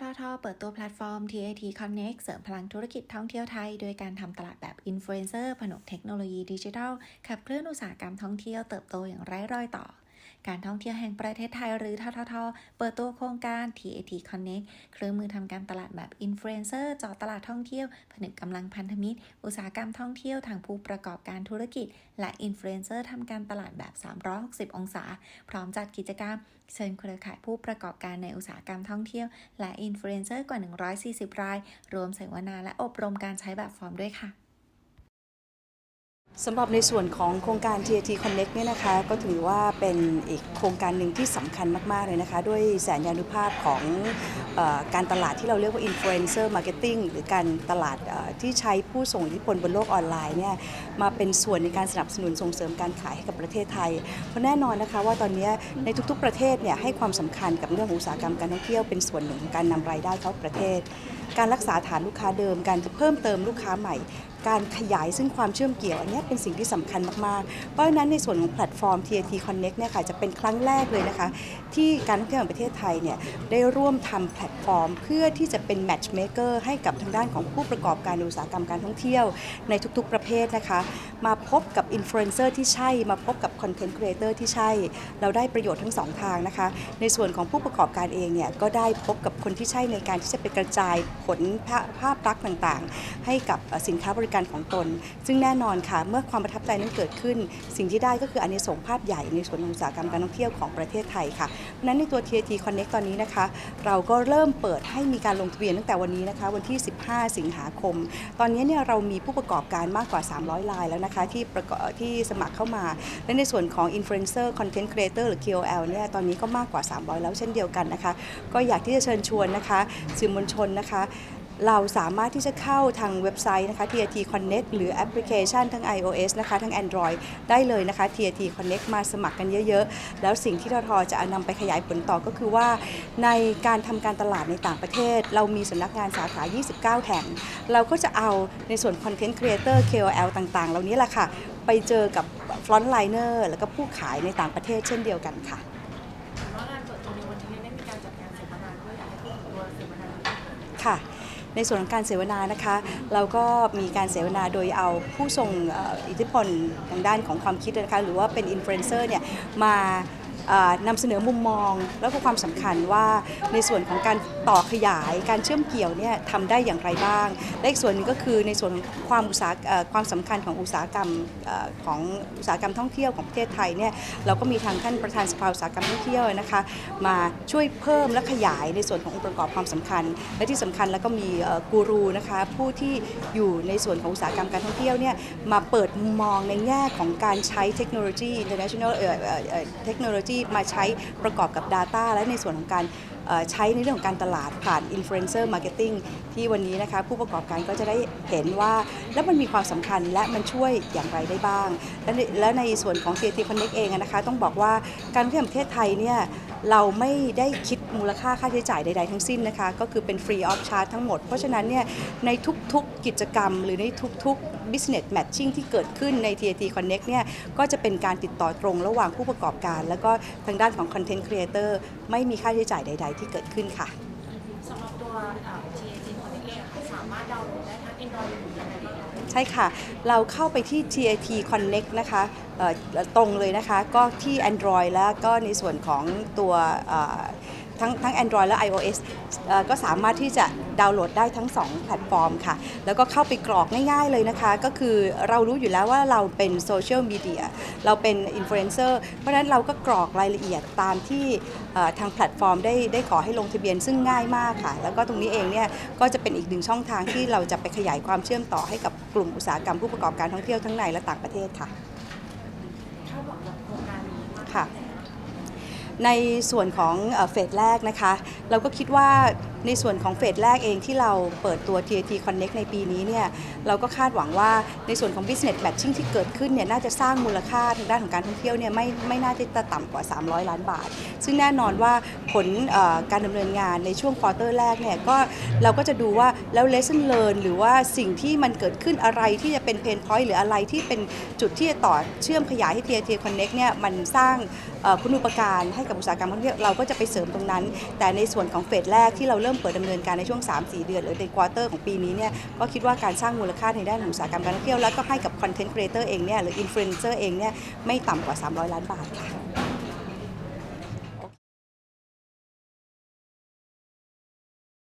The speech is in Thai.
ททเปิดตัวแพลตฟอร์ม TAT Connect เสริมพลังธุรกิจท่องเที่ยวไทย โดยการทำตลาดแบบอินฟลูเอนเซอร์ผนวกเทคโนโลยีดิจิทัลขับเคลื่อนอุตสาหกรรมท่องเที่ยวเติบโตอย่างไร้รอยต่อ การท่องเที่ยวแห่งประเทศไทยหรือททท เปิดตัวโครงการ TAT Connect เครื่องมือทำการตลาดแบบอินฟลูเอนเซอร์เจาะตลาดท่องเที่ยว ผนึกกำลังพันธมิตร อุตสาหกรรมท่องเที่ยวทางผู้ประกอบการธุรกิจ และอินฟลูเอนเซอร์ทำการตลาดแบบ 360 องศา พร้อมจัดกิจกรรม เชิญเครือข่ายผู้ประกอบการในอุตสาหกรรมท่องเที่ยว และอินฟลูเอนเซอร์กว่า 140 ราย รวมเสวนาและอบรมการใช้แบบฟอร์มด้วยค่ะ สำหรับในส่วนของโครงการ TAT Connect เนี่ยนะคะก็ถือว่าเป็นอีกโครงการหนึ่งที่สำคัญมาก ๆ เลยนะคะ ด้วยแสนยานุภาพของออการตลาดที่เราเรียกว่า Influencer Marketing หรือการตลาดที่ใช้ผู้ส่งอิทธิพลบนโลกออนไลน์เนี่ยมาเป็นส่วนในการสนับสนุนส่งเสริมการขายให้กับประเทศไทย เพราะแน่นอนนะคะว่าตอนนี้ในทุกๆประเทศเนี่ยให้ความสำคัญกับเรื่ององอุตสาหกรรมการท่องเที่ยวเป็นส่วนหนึ่งของการนำรายได้เข้าประเทศ การรักษาฐานลูกค้าเดิมการเพิ่มเติมลูกค้าใหม่การขยายซึ่งความเชื่อมเกี่ยวอันนี้เป็นสิ่งที่สำคัญมากๆ เพราะฉะนั้นในส่วนของแพลตฟอร์ม TAT Connect เนี่ยค่ะจะเป็นครั้งแรกเลยนะคะ ที่การท่องเที่ยวแห่งประเทศไทยเนี่ยได้ร่วมทำแพลตฟอร์ม เพื่อที่จะเป็น matchmaker ให้กับทางด้านของผู้ประกอบการอุตสาหกรรมการท่องเที่ยว ในทุกๆประเภทนะคะ มาพบกับอินฟลูเอนเซอร์ที่ใช่ มาพบกับคอนเทนต์ครีเอเตอร์ที่ใช่ เราได้ประโยชน์ทั้งสองทางนะคะ ในส่วนของผู้ประกอบการเองเนี่ยก็ได้พบกับคนที่ใช่ในการที่จะไปกระจายผลภาพลักษณ์ต่างๆ ให้กับสินค้าบริการของตน ซึ่งแน่นอนค่ะเมื่อความประทับใจนั้นเกิดขึ้น สิ่งที่ได้ก็คืออันในสงส์ภาพใหญ่ในส่วนของอุตสาหกรรมการท่องเที่ยวของประเทศไทยค่ะเพราะฉะนั้นในตัว TAT Connect ตอนนี้นะคะ เราก็เริ่มเปิดให้มีการลงทะเบียนตั้งแต่วันนี้นะคะ วันที่ 15 สิงหาคม ตอนนี้เนี่ยเรามีผู้ประกอบการมากกว่า 300รายแล้วนะคะที่ประกอบที่สมัครเข้ามา และในส่วนของ Influencer Content Creator หรือ KOL เนี่ยตอนนี้ก็มากกว่า 300 แล้วเช่นเดียวกันนะคะ ก็อยากที่จะเชิญชวนนะคะสื่อมวลชนนะคะ เราสามารถที่จะเข้าทางเว็บไซต์นะคะ TAT Connect หรือแอปพลิเคชันทั้ง iOS นะคะทั้ง Android ได้เลยนะคะ TAT Connect มาสมัครกันเยอะ ๆ แล้วสิ่งที่ททจะนำไปขยายผลต่อก็คือว่า ในการทำการตลาดในต่างประเทศ เรามีสำนักงานสาขา 29 แห่ง เราก็จะเอาในส่วน Content Creator KOL ต่างๆ เหล่านี้แหละค่ะ ไปเจอกับ Frontliner แล้วก็ผู้ขายในต่างประเทศเช่นเดียวกันค่ะว่างานเปิดตัวในวันนี้ได้มีการจัดงานเสวนาด้วยอยากให้พูดถึงตัวเสวนานี้ค่ะ ในส่วนของการเสวนานะคะ เราก็มีการเสวนาโดยเอาผู้ทรงอิทธิพลทางด้านของความคิดนะคะ หรือว่าเป็นอินฟลูเอนเซอร์เนี่ยมา นำเสนอมุมมอง แล้วก็ความสำคัญว่าในส่วนของการต่อขยายการเชื่อมเกี่ยวเนี่ยทำได้อย่างไรบ้าง และอีกส่วนหนึงก็คือในส่วนของความอุตสาหความสำคัญของอุตสาหกรรมอของอุตสาหกรรมท่องเที่ยวของประเทศไทยเนี่ยเราก็มีทางท่านประธานสภาอุตสาหกรรมท่องเที่ยวนะคะมาช่วยเพิ่มและขยายในส่วนขององค์ประกอบความสำคัญ และที่สำคัญแล้วก็มีกูรูนะคะผู้ที่อยู่ในส่วนของอุตสาหกรรมการท่องเที่ยวเนี่ยมาเปิดมุมมองในแง่ของการใช้เทคโนโลยี international เทคโนโลยีมาใช้ประกอบกับ Data และในส่วนของการ ใช้ในเรื่องของการตลาดผ่าน Influencer Marketing ที่วันนี้นะคะผู้ประกอบการก็จะได้เห็นว่า แล้วมันมีความสำคัญและมันช่วยอย่างไรได้บ้าง และในและในส่วนของ TT Connect เองอะนะคะต้องบอกว่าการท่องเที่ยวแห่งประเทศไทยเนี่ยเราไม่ได้คิดมูลค่าค่าใช้จ่ายใด ๆ ทั้งสิ้นนะคะ ก็คือเป็น free of charge ทั้งหมด เพราะฉะนั้นเนี่ยในทุกๆกิจกรรม หรือในทุกๆ business matching ที่เกิดขึ้นใน TAT Connect เนี่ยก็จะเป็นการติดต่อตรงระหว่างผู้ประกอบการ แล้วก็ทางด้านของ content creator ไม่มีค่าใช้จ่ายใด ๆที่เกิดขึ้นค่ะสำหรับตัวเอ่อ TAT Connect เองอะสามารถดาวน์โหลดได้ทั้ง Android หรือยังไงบ้างคะใช่ค่ะ เราเข้าไปที่ TAT Connect นะคะเอ่อตรงเลยนะคะ ก็ที่ Android แล้วก็ในส่วนของตัวเอ่อ ทั้งทั้ง Android และ iOS เอ่อก็สามารถที่จะดาวน์โหลดได้ทั้ง 2 แพลตฟอร์มค่ะ แล้วก็เข้าไปกรอกง่ายๆเลยนะคะ ก็คือเรารู้อยู่แล้วว่าเราเป็นโซเชียลมีเดียเราเป็นอินฟลูเอนเซอร์เพราะฉะนั้นเราก็กรอกรายละเอียดตามที่ทางแพลตฟอร์มได้ได้ขอให้ลงทะเบียนซึ่งง่ายมากค่ะ แล้วก็ตรงนี้เองเนี่ยก็จะเป็นอีกหนึ่งช่องทางที่เราจะไปขยายความเชื่อมต่อให้กับกลุ่มอุตสาหกรรมผู้ประกอบการท่องเที่ยวทั้งในและต่างประเทศค่ะ คาดหวังกับโครงการนี้มาก ค่ะ ในส่วนของเฟสแรกนะคะ เราก็คิดว่า ในส่วนของเฟสแรกเองที่เราเปิดตัว TAT Connect ในปีนี้เนี่ยเราก็คาดหวังว่าในส่วนของ business matching ที่เกิดขึ้นเนี่ยน่าจะสร้างมูลค่าทางด้านของการท่องเที่ยวเนี่ยไม่ไม่น่าจะต่ำกว่า 300 ล้านบาท ซึ่งแน่นอนว่าผลการดำเนินงานในช่วงควอเตอร์แรกเนี่ยก็เราก็จะดูว่าแล้ว lesson learn หรือว่าสิ่งที่มันเกิดขึ้นอะไรที่จะเป็น pain point หรืออะไรที่เป็นจุดที่จะต่อเชื่อมขยายให้ TAT Connect เนี่ยมันสร้างเอ่อคุณูปการให้กับอุตสาหกรรมท่องเที่ยวเราก็จะไปเสริมตรงนั้น แต่ในส่วนของเฟสแรกที่เราเริ่มริ่มเปิดดำเนินการในช่วง 3-4 เดือน หรือในควอเตอร์ของปีนี้เนี่ยก็คิดว่าการสร้างมูลค่าในด้านอุตสาหกรรมการท่องเที่ยวแล้วก็ให้กับคอนเทนต์ครีเอเตอร์เองเนี่ยหรืออินฟลูเอนเซอร์เองเนี่ยไม่ต่ำกว่า 300 ล้านบาทค่ะ